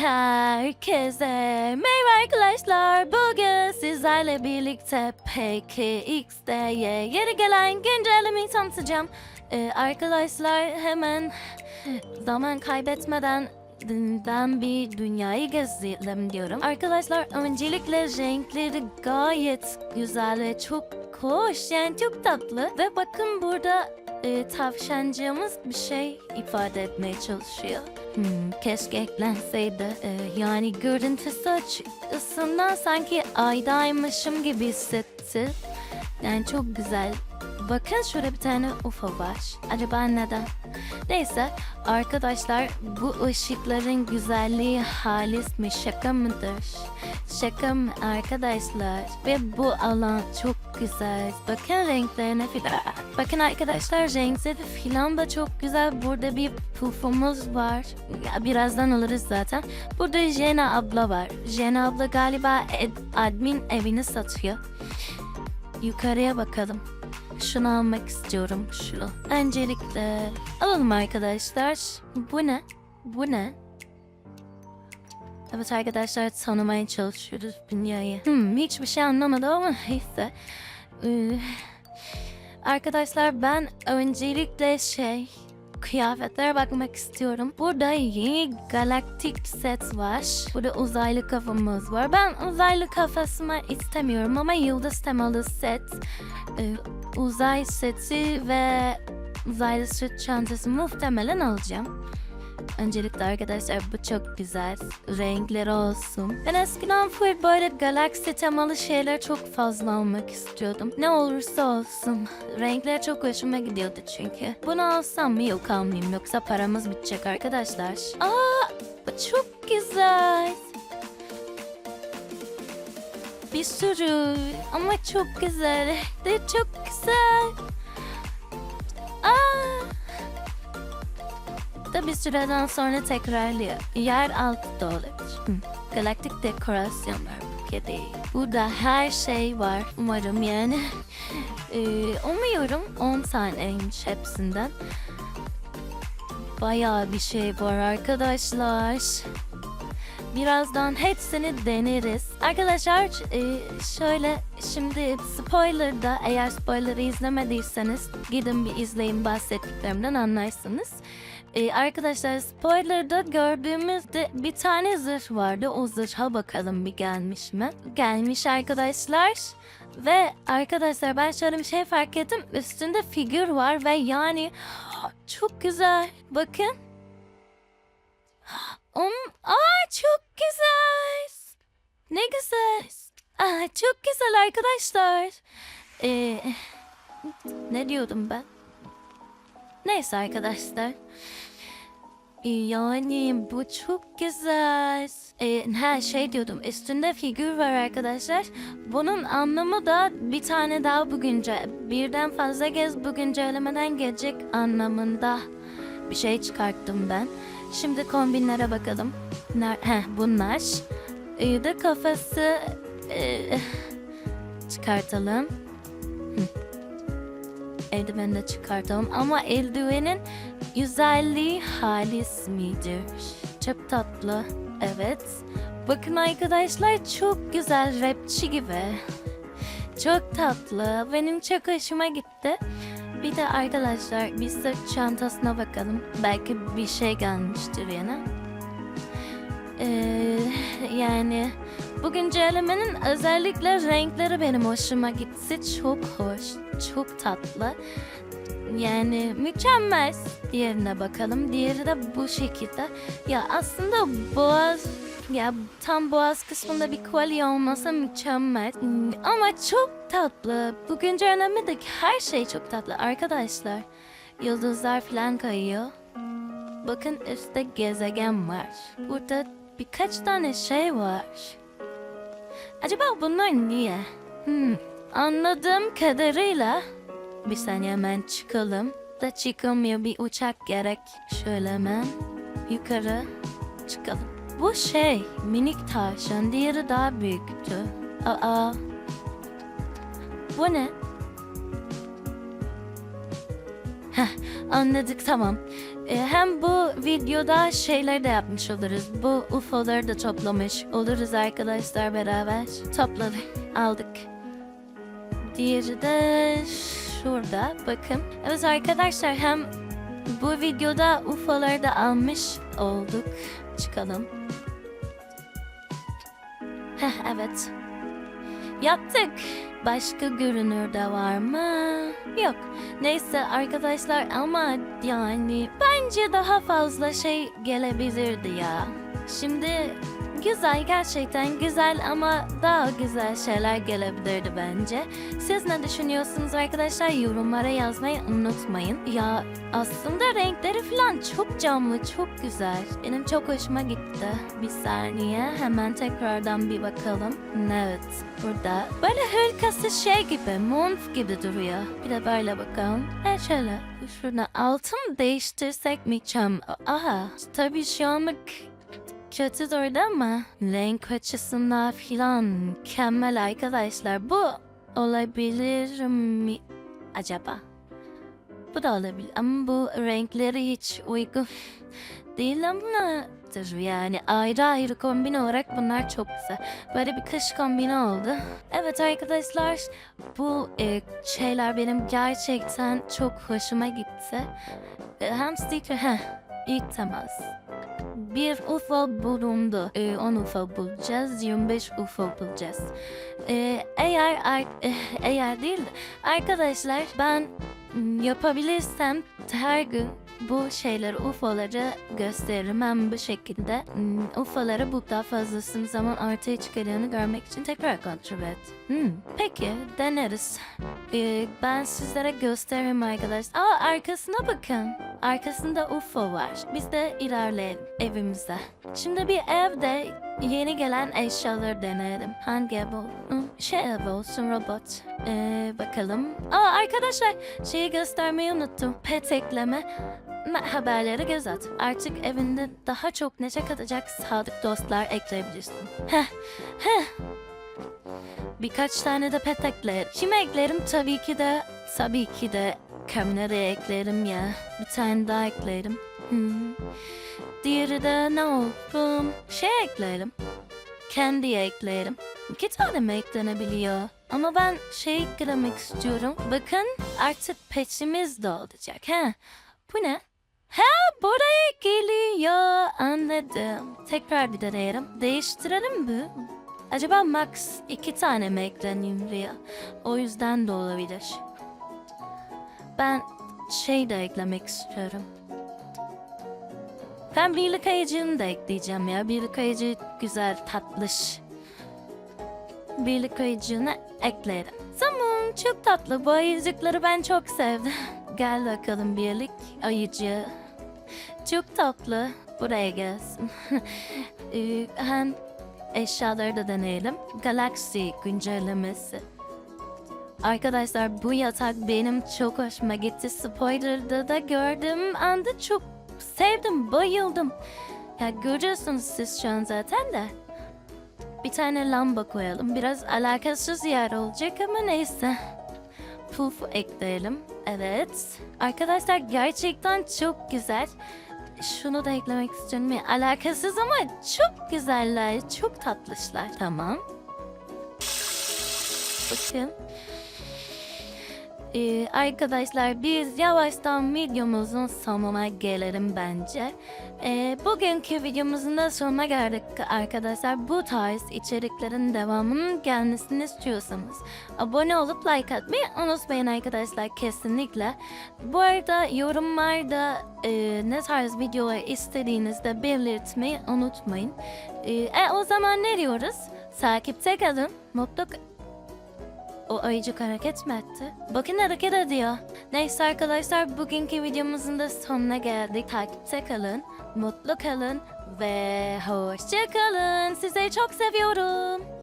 Herkese merhaba arkadaşlar. Bugün sizlerle birlikte PKX'de yeni gelen güncellemeyi tanıtacağım. Ee, arkadaşlar hemen zaman kaybetmeden ben bir dünyayı gezelim diyorum. Arkadaşlar öncelikle renkleri gayet güzel ve çok hoş yani çok tatlı. Ve bakın burada e, tavşancığımız bir şey ifade etmeye çalışıyor. Hmm, keşke eklenseydi. Ee, yani görüntüsü açısından sanki aydaymışım gibi hissetti. Yani çok güzel. Bakın şurada bir tane UFO var. Acaba neden? Neyse arkadaşlar bu ışıkların güzelliği halis mi şaka mıdır? Şaka mı arkadaşlar? Ve bu alan çok güzel. Bakın renklerine filan. Bakın arkadaşlar renkleri filan da çok güzel. Burada bir pufumuz var. Ya, birazdan alırız zaten. Burada Jena abla var. Jena abla galiba admin evini satıyor. Yukarıya bakalım. Şunu almak istiyorum şu. Öncelikle alalım arkadaşlar. Bu ne? Bu ne? Evet arkadaşlar tanımaya çalışıyoruz dünyayı. Hmm, hiçbir şey anlamadım ama neyse. Ee, arkadaşlar ben öncelikle şey kıyafetlere bakmak istiyorum. Burada yeni galaktik set var. Burada uzaylı kafamız var. Ben uzaylı kafasımı istemiyorum ama yıldız temalı set, e, uzay seti ve uzaylı sırt çantası muhtemelen alacağım. Öncelikle arkadaşlar bu çok güzel. Renkleri olsun. Ben eskiden full böyle galaksi temalı şeyler çok fazla almak istiyordum. Ne olursa olsun. Renkler çok hoşuma gidiyordu çünkü. Bunu alsam mı yok almayayım yoksa paramız bitecek arkadaşlar. Aa bu çok güzel. Bir sürü ama çok güzel. De çok güzel. Da bir süreden sonra tekrarlıyor. Yer altı da olabilir. Galaktik dekorasyonlar buketi. Burada her şey var umarım yani. Ee, umuyorum 10 taneymiş hepsinden. Bayağı bir şey var arkadaşlar. Birazdan hepsini deneriz. Arkadaşlar e, şöyle şimdi spoiler'da eğer spoiler'ı izlemediyseniz gidin bir izleyin bahsettiklerimden anlarsınız. Ee, arkadaşlar spoiler'da gördüğümüzde bir tane zırh vardı. O zırha bakalım bir gelmiş mi? Gelmiş arkadaşlar. Ve arkadaşlar ben şöyle bir şey fark ettim. Üstünde figür var ve yani çok güzel. Bakın. Çok güzel arkadaşlar. Ee, ne diyordum ben? Neyse arkadaşlar. Yani bu çok güzel. Ee, her şey diyordum. Üstünde figür var arkadaşlar. Bunun anlamı da bir tane daha bu günce birden fazla kez bu güncellemeden gelecek anlamında bir şey çıkarttım ben. Şimdi kombinlere bakalım. Ner Heh, bunlar. Ee, de kafası ee, çıkartalım. Eldiveni de çıkartalım ama eldivenin güzelliği halis midir? Çok tatlı. Evet. Bakın arkadaşlar çok güzel rapçi gibi. Çok tatlı. Benim çok hoşuma gitti. Bir de arkadaşlar bir sırt çantasına bakalım. Belki bir şey gelmiştir yine. Ee, yani bu güncellemenin özellikle renkleri benim hoşuma gitti. Çok hoş, çok tatlı. Yani mükemmel. Diğerine bakalım. Diğeri de bu şekilde. Ya aslında boğaz ya tam boğaz kısmında bir kolye olmasa mükemmel. Ama çok tatlı. Bu güncellemedeki her şey çok tatlı arkadaşlar. Yıldızlar falan kayıyor. Bakın üstte gezegen var. Burada birkaç tane şey var. Acaba bunlar niye? Hmm, anladığım kadarıyla bir saniye hemen çıkalım. Da çıkılmıyor bir uçak gerek. Şöyle hemen yukarı çıkalım. Bu şey minik tavşan diğeri daha büyüktü. Aa. Bu ne? Heh, anladık tamam. E, hem bu videoda şeyler de yapmış oluruz. Bu UFO'ları da toplamış oluruz arkadaşlar beraber. Topladık, aldık. Diğeri de şurada bakın. Evet arkadaşlar hem bu videoda UFO'ları da almış olduk. Çıkalım. Heh evet. Yaptık. Başka görünür de var mı? Yok. Neyse arkadaşlar ama yani bence daha fazla şey gelebilirdi ya. Şimdi güzel gerçekten güzel ama daha güzel şeyler gelebilirdi bence. Siz ne düşünüyorsunuz arkadaşlar? Yorumlara yazmayı unutmayın. Ya aslında renkleri falan çok canlı, çok güzel. Benim çok hoşuma gitti. Bir saniye hemen tekrardan bir bakalım. Evet burada. Böyle hırkası şey gibi, mont gibi duruyor. Bir de böyle bakalım. E şöyle şuradan altın değiştirsek mi çam? Aha tabii şu anlık kötü durdu ama renk açısından filan mükemmel arkadaşlar. Bu olabilir mi acaba? Bu da olabilir ama bu renkleri hiç uygun değil ama yani ayrı ayrı kombin olarak bunlar çok güzel. Böyle bir kış kombini oldu. Evet arkadaşlar bu e, şeyler benim gerçekten çok hoşuma gitti. E, hem sticker heh, ilk temas. Bir UFO bulundu. Ee, 10 UFO bulacağız. 25 UFO bulacağız. Ee, eğer eğer değil de arkadaşlar ben yapabilirsem her gün bu şeyleri UFO'ları gösteririm. Bu şekilde mm, UFO'ları bu daha fazlasını zaman ortaya çıkarını görmek için tekrar kontrol et. Hmm, peki deneriz. Ee, ben sizlere göstereyim arkadaşlar. Aa arkasına bakın. Arkasında UFO var. Biz de ilerleyelim evimize. Şimdi bir evde yeni gelen eşyaları deneyelim. Hangi ev olsun? Şey ev olsun robot. Ee, bakalım. Aa arkadaşlar şeyi göstermeyi unuttum. Pet ekleme. Ma- Haberlere göz at. Artık evinde daha çok neşe katacak sadık dostlar ekleyebilirsin. Heh, heh. Birkaç tane de pet eklerim. Şimdi eklerim tabii ki de, tabii ki de kameraya eklerim ya. Bir tane daha eklerim. Hı. Diğeri de ne olsun? Şey eklerim. Candy'ye eklerim. İki tane mi eklenebiliyor? Ama ben şey eklemek istiyorum. Bakın artık petimiz de olacak. Ha? Bu ne? Ha buraya geliyor. Anladım. Tekrar bir deneyelim. Değiştirelim mi? Acaba max iki tane mi ekleneyim buraya? O yüzden de olabilir. Ben şey de eklemek istiyorum. Ben birlik ayıcını da ekleyeceğim ya. Birlik ayıcı güzel, tatlış. Birlik ayıcını eklerim. Tamam, çok tatlı. Bu ayıcıkları ben çok sevdim. Gel bakalım birlik ayıcı. Çok tatlı. Buraya gelsin. ee, hem eşyaları da deneyelim. Galaxy güncellemesi. Arkadaşlar bu yatak benim çok hoşuma gitti. Spoiler'da da gördüm anda çok sevdim, bayıldım. Ya görüyorsunuz siz şu an zaten de. Bir tane lamba koyalım. Biraz alakasız yer olacak ama neyse. Puf ekleyelim. Evet. Arkadaşlar gerçekten çok güzel. Şunu da eklemek istiyorum. Alakasız ama çok güzeller. Çok tatlışlar. Tamam. Bakın. Ee, arkadaşlar biz yavaştan videomuzun sonuna gelelim bence. Ee, bugünkü videomuzun da sonuna geldik arkadaşlar. Bu tarz içeriklerin devamının gelmesini istiyorsanız abone olup like atmayı unutmayın arkadaşlar kesinlikle. Bu arada yorumlarda e, ne tarz videolar istediğinizde belirtmeyi unutmayın. Ee, e, o zaman ne diyoruz? Takipte kalın, mutlu o ayıcık hareket mi etti? Bakın hareket ediyor. Neyse arkadaşlar bugünkü videomuzun da sonuna geldik. Takipte kalın, mutlu kalın ve hoşça kalın. Sizi çok seviyorum.